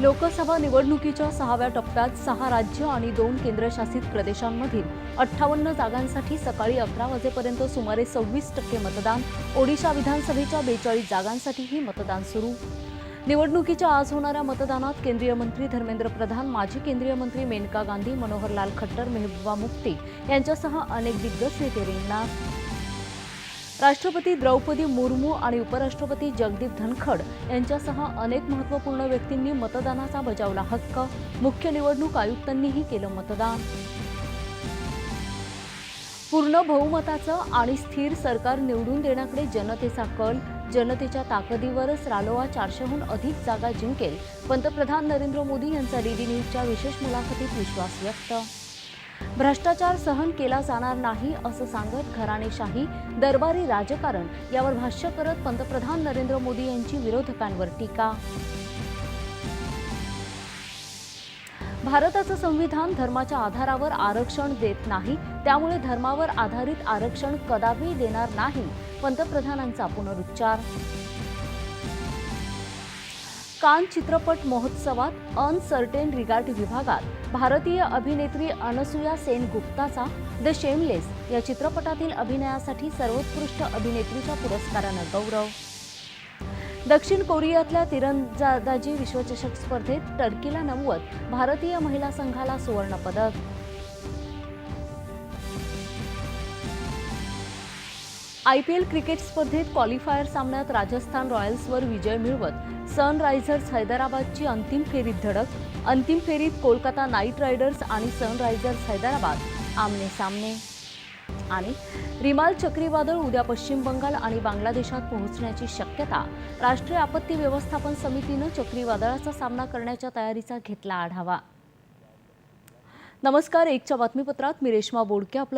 लोकसभा निवडणुकीच्या सहाव्या टप्प्यात सहा राज्य आणि दोन केंद्रशासित प्रदेशांमधील अठ्ठावन्न जागांसाठी सकाळी अकरा वाजेपर्यंत सुमारे सव्वीस टक्के मतदान ओडिशा विधानसभेच्या बेचाळीस जागांसाठीही मतदान सुरू. निवडणुकीच्या आज होणाऱ्या मतदानात केंद्रीय मंत्री धर्मेंद्र प्रधान माजी केंद्रीय मंत्री मेनका गांधी मनोहरलाल खट्टर मेहबूबा मुफ्ती यांच्यासह अनेक दिग्गज नेते रिंगणार. राष्ट्रपती द्रौपदी मुर्मू आणि उपराष्ट्रपती जगदीप धनखड यांच्यासह अनेक महत्त्वपूर्ण व्यक्तींनी मतदानाचा बजावला हक्क. मुख्य निवडणूक आयुक्तांनीही केलं मतदान. पूर्ण बहुमताचं आणि स्थिर सरकार निवडून देण्याकडे जनतेचा कल जनतेच्या ताकदीवरच रालोआ चारशेहून अधिक जागा जिंकेल पंतप्रधान नरेंद्र मोदी यांचा डीडी न्यूजच्या विशेष मुलाखतीत विश्वास व्यक्त. भ्रष्टाचार सहन केला जाणार नाही असं सांगत घराणेशाही दरबारी राजकारण यावर भाष्य करत पंतप्रधान नरेंद्र मोदी यांची विरोधकांवर टीका. भारताचं संविधान धर्माच्या आधारावर आरक्षण देत नाही त्यामुळे धर्मावर आधारित आरक्षण कदापि देणार नाही पंतप्रधानांचा पुनरुच्चार. कान चित्रपट महोत्सवात अनसर्टेन रिगार्ड विभागात भारतीय अभिनेत्री अनसुया सेन गुप्ताचा द शेमलेस या चित्रपटातील अभिनयासाठी सर्वोत्कृष्ट अभिनेत्रीच्या पुरस्कारानं गौरव. दक्षिण कोरियातल्या तिरंदाजी विश्वचषक स्पर्धेत टर्कीला नमवत भारतीय महिला संघाला सुवर्णपदक. आय पी एल क्रिकेट स्पर्धेत क्वालिफायर सामन्यात राजस्थान रॉयल्सवर विजय मिळवत सनरायझर्स हैदराबादची अंतिम फेरीत धडक अंतिम फेरीत कोलकाता नाईट रायडर्स आणि सनरायझर्स हैदराबाद आमने सामने. आणि रिमाल चक्रीवादळ उद्या पश्चिम बंगाल आणि बांगलादेशात पोहोचण्याची शक्यता राष्ट्रीय आपत्ती व्यवस्थापन समितीनं चक्रीवादळाचा सामना करण्याच्या तयारीचा घेतला आढावा. नमस्कार एकच्या बातमीपत्रात मी रेश्मा बोडके आपलं